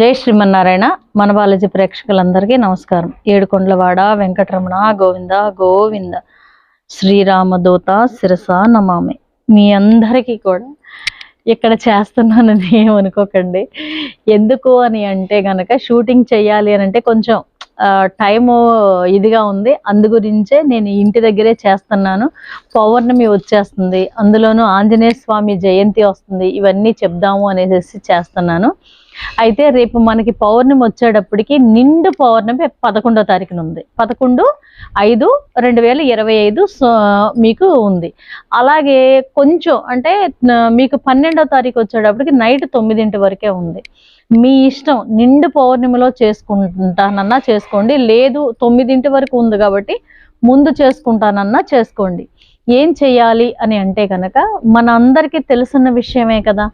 జై శ్రీమన్నారాయణ. మన బాలాజీ ప్రేక్షకులందరికీ నమస్కారం. ఏడుకొండలవాడ వెంకటరమణ గోవింద గోవింద శ్రీరామదూత శిరస నమామి. మీ అందరికీ కూడా ఇక్కడ చేస్తున్నానని ఏమనుకోకండి. ఎందుకు అని అంటే కనుక షూటింగ్ చేయాలి అని అంటే కొంచెం టైము ఇదిగా ఉంది. అందు గురించే నేను ఇంటి దగ్గరే చేస్తున్నాను. పౌర్ణమి వచ్చేస్తుంది. అందులోనూ ఆంజనేయ స్వామి జయంతి వస్తుంది. ఇవన్నీ చెప్దాము అనేసి చేస్తున్నాను. అయితే రేపు మనకి పౌర్ణమి వచ్చేటప్పటికి నిండు పౌర్ణమి పదకొండో తారీఖున ఉంది. పదకొండు ఐదు రెండు వేల ఇరవై ఐదు మీకు ఉంది. అలాగే కొంచెం అంటే మీకు పన్నెండో తారీఖు వచ్చేటప్పటికి నైట్ తొమ్మిదింటి వరకే ఉంది. మీ ఇష్టం నిండు పౌర్ణమిలో చేసుకుంటానన్నా చేసుకోండి. లేదు తొమ్మిదింటి వరకు ఉంది కాబట్టి ముందు చేసుకుంటానన్నా చేసుకోండి. ఏం చేయాలి అని అంటే కనుక మన అందరికీ తెలుసున్న విషయమే కదా.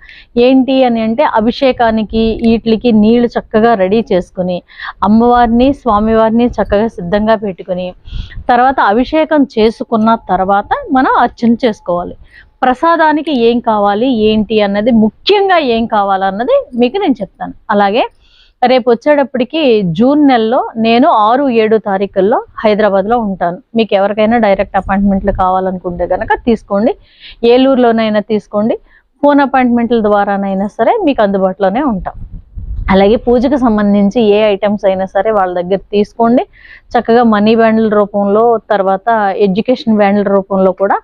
ఏంటి అని అంటే అభిషేకానికి వీటికి నీళ్ళు చక్కగా రెడీ చేసుకుని అమ్మవారిని స్వామివారిని చక్కగా సిద్ధంగా పెట్టుకుని తర్వాత అభిషేకం చేసుకున్న తర్వాత మనం అర్చన చేసుకోవాలి. ప్రసాదానికి ఏం కావాలి ఏంటి అన్నది ముఖ్యంగా ఏం కావాలన్నది మీకు నేను చెప్తాను. అలాగే రేపు వచ్చేటప్పటికి జూన్ నెలలో నేను ఆరు ఏడు తారీఖుల్లో హైదరాబాద్లో ఉంటాను. మీకు ఎవరికైనా డైరెక్ట్ అపాయింట్మెంట్లు కావాలనుకుంటే కనుక తీసుకోండి. ఏలూరులోనైనా తీసుకోండి. ఫోన్ అపాయింట్మెంట్ల ద్వారానైనా సరే మీకు అందుబాటులోనే ఉంటాం. అలాగే పూజకు సంబంధించి ఏ ఐటమ్స్ అయినా సరే వాళ్ళ దగ్గర తీసుకోండి. చక్కగా మనీ బ్యాండ్ల రూపంలో తర్వాత ఎడ్యుకేషన్ బ్యాండ్ల రూపంలో కూడా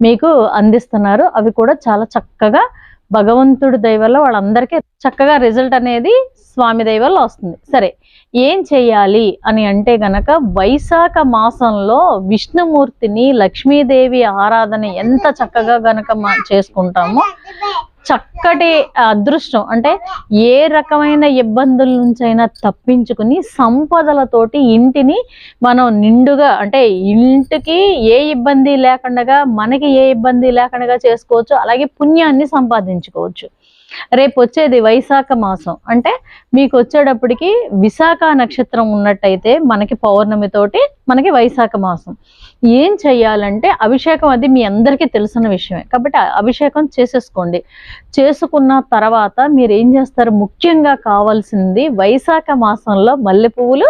మీకు అందిస్తున్నారు. అవి కూడా చాలా చక్కగా భగవంతుడి దయవల్ల వాళ్ళందరికీ చక్కగా రిజల్ట్ అనేది స్వామి దయవల్ల వస్తుంది. సరే ఏం చేయాలి అని అంటే గనక వైశాఖ మాసంలో విష్ణుమూర్తిని లక్ష్మీదేవి ఆరాధన ఎంత చక్కగా గనక చేసుకుంటామో చక్కటి అదృష్టం. అంటే ఏ రకమైన ఇబ్బందుల నుంచైనా తప్పించుకుని సంపదలతోటి ఇంటిని మనం నిండుగా అంటే ఇంటికి ఏ ఇబ్బంది లేకుండా మనకి ఏ ఇబ్బంది లేకుండా చేసుకోవచ్చు. అలాగే పుణ్యాన్ని సంపాదించుకోవచ్చు. రేపు వచ్చేది వైశాఖ మాసం. అంటే మీకు వచ్చేటప్పటికి విశాఖ నక్షత్రం ఉన్నట్టయితే మనకి పౌర్ణమి తోటి మనకి వైశాఖ మాసం. ఏం చెయ్యాలంటే అభిషేకం అది మీ అందరికీ తెలిసిన విషయమే. కాబట్టి అభిషేకం చేసేసుకోండి. చేసుకున్న తర్వాత మీరు ఏం చేస్తారు? ముఖ్యంగా కావాల్సింది వైశాఖ మాసంలో మల్లె పువ్వులు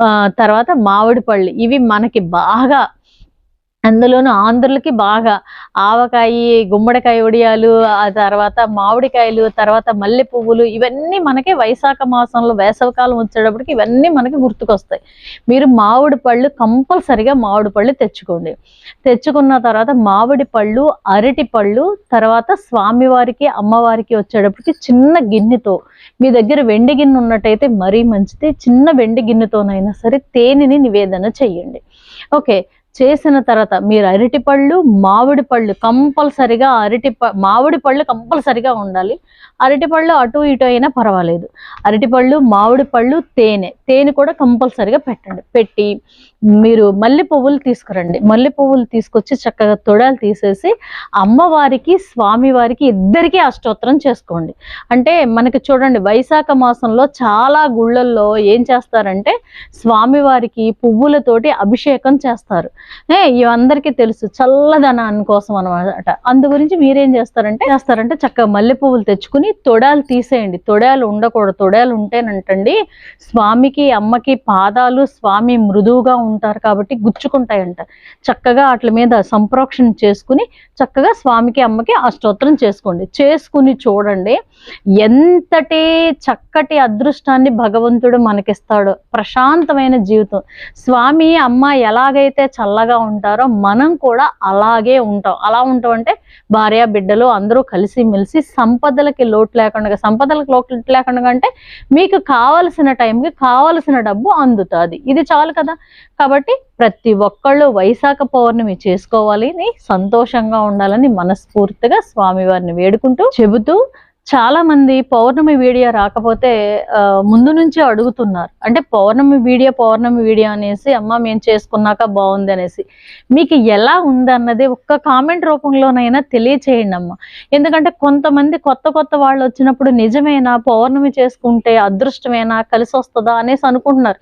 ఆ, తర్వాత మామిడి పళ్ళు. ఇవి మనకి బాగా అందులోనూ ఆంధ్రులకి బాగా ఆవకాయ గుమ్మడికాయ వడియాలు ఆ తర్వాత మామిడికాయలు తర్వాత మల్లె పువ్వులు ఇవన్నీ మనకి వైశాఖ మాసంలో వేసవికాలం వచ్చేటప్పటికి ఇవన్నీ మనకి గుర్తుకొస్తాయి. మీరు మామిడి పళ్ళు కంపల్సరిగా మామిడి పళ్ళు తెచ్చుకోండి. తెచ్చుకున్న తర్వాత మామిడి పళ్ళు అరటి పళ్ళు తర్వాత స్వామివారికి అమ్మవారికి వచ్చేటప్పటికి చిన్న గిన్నెతో మీ దగ్గర వెండి గిన్నె ఉన్నట్టయితే మరీ మంచిది చిన్న వెండి గిన్నెతోనైనా సరే తేనెని నివేదన చెయ్యండి. ఓకే చేసిన తర్వాత మీరు అరటి పళ్ళు మామిడి పళ్ళు కంపల్సరిగా అరటి ప మామిడి పళ్ళు కంపల్సరిగా ఉండాలి. అరటి పళ్ళు అటు ఇటు అయినా పర్వాలేదు. అరటి పళ్ళు మామిడి పళ్ళు తేనె. తేనె కూడా కంపల్సరిగా పెట్టండి. పెట్టి మీరు మల్లె పువ్వులు తీసుకురండి. మల్లె పువ్వులు తీసుకొచ్చి చక్కగా తొడాలు తీసేసి అమ్మవారికి స్వామివారికి ఇద్దరికీ అష్టోత్తరం చేసుకోండి. అంటే మనకి చూడండి వైశాఖ మాసంలో చాలా గుళ్ళల్లో ఏం చేస్తారంటే స్వామివారికి పువ్వులతోటి అభిషేకం చేస్తారు. ఏ తెలుసు చల్లదనాన్ని కోసం అనమాట అందు గురించి మీరేం చేస్తారంటే చేస్తారంటే చక్కగా మల్లె పువ్వులు తెచ్చుకుని తొడాలు తీసేయండి. తొడాలు ఉండకూడదు. తొడాలు ఉంటేనంటండి స్వామికి అమ్మకి పాదాలు స్వామి మృదువుగా ఉంటారు కాబట్టి గుచ్చుకుంటాయంట. చక్కగా వాటి మీద సంప్రోక్షణ చేసుకుని చక్కగా స్వామికి అమ్మకి అష్టోత్తరం చేసుకోండి. చేసుకుని చూడండి ఎంతటి చక్కటి అదృష్టాన్ని భగవంతుడు మనకిస్తాడో. ప్రశాంతమైన జీవితం. స్వామి అమ్మ ఎలాగైతే చల్లగా ఉంటారో మనం కూడా అలాగే ఉంటాం. అలా ఉంటాం అంటే భార్య బిడ్డలు అందరూ కలిసి మెలిసి సంపదలకి లోటు లేకుండా సంపదలకు లోటు లేకుండా అంటే మీకు కావలసిన టైంకి కావలసిన డబ్బు అందుతుంది. ఇది చాలు కదా? కాబట్టి ప్రతి ఒక్కళ్ళు వైశాఖ పౌర్ణమి చేసుకోవాలి. అని సంతోషంగా ఉండాలని మనస్ఫూర్తిగా స్వామివారిని వేడుకుంటూ చెబుతూ చాలా మంది పౌర్ణమి వీడియో రాకపోతే ముందు నుంచే అడుగుతున్నారు. అంటే పౌర్ణమి వీడియో పౌర్ణమి వీడియో అనేసి అమ్మ మేము చేసుకున్నాక బాగుంది అనేసి. మీకు ఎలా ఉంది అన్నది ఒక్క కామెంట్ రూపంలోనైనా తెలియచేయండి అమ్మ. ఎందుకంటే కొంతమంది కొత్త కొత్త వాళ్ళు వచ్చినప్పుడు నిజమేనా పౌర్ణమి చేసుకుంటే అదృష్టమేనా కలిసి వస్తుందా అనేసి అనుకుంటున్నారు.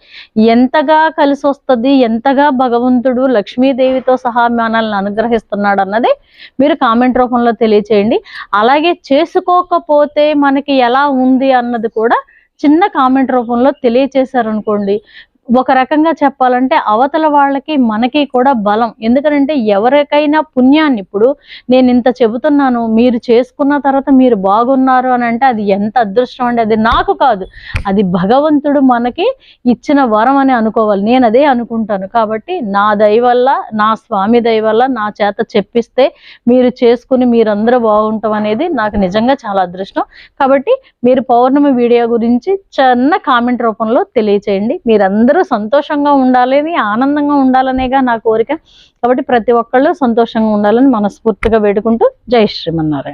ఎంతగా కలిసి వస్తుంది ఎంతగా భగవంతుడు లక్ష్మీదేవితో సహా మనల్ని అనుగ్రహిస్తున్నాడు అన్నది మీరు కామెంట్ రూపంలో తెలియచేయండి. అలాగే చేసుకోకపోతే మనకి ఎలా ఉంది అన్నది కూడా చిన్న కామెంట్ రూపంలో తెలియచేశారనుకోండి. ఒక రకంగా చెప్పాలంటే అవతల వాళ్ళకి మనకి కూడా బలం. ఎందుకంటే ఎవరికైనా పుణ్యాన్ని ఇప్పుడు నేను ఇంత చెబుతున్నాను మీరు చేసుకున్న తర్వాత మీరు బాగున్నారు అని అంటే అది ఎంత అదృష్టం అండి? అది నాకు కాదు. అది భగవంతుడు మనకి ఇచ్చిన వరం అని అనుకోవాలి. నేను అదే అనుకుంటాను. కాబట్టి నా దయ వల్ల నా స్వామి దయ వల్ల నా చేత చెప్పిస్తే మీరు చేసుకుని మీరందరూ బాగుంటాం అనేది నాకు నిజంగా చాలా అదృష్టం. కాబట్టి మీరు పౌర్ణమి వీడియో గురించి చిన్న కామెంట్ రూపంలో తెలియచేయండి. మీరందరూ సంతోషంగా ఉండాలని ఆనందంగా ఉండాలనేగా నా కోరిక. కాబట్టి ప్రతి ఒక్కళ్ళు సంతోషంగా ఉండాలని మనస్ఫూర్తిగా వేడుకుంటూ జై శ్రీమన్నారాయణ.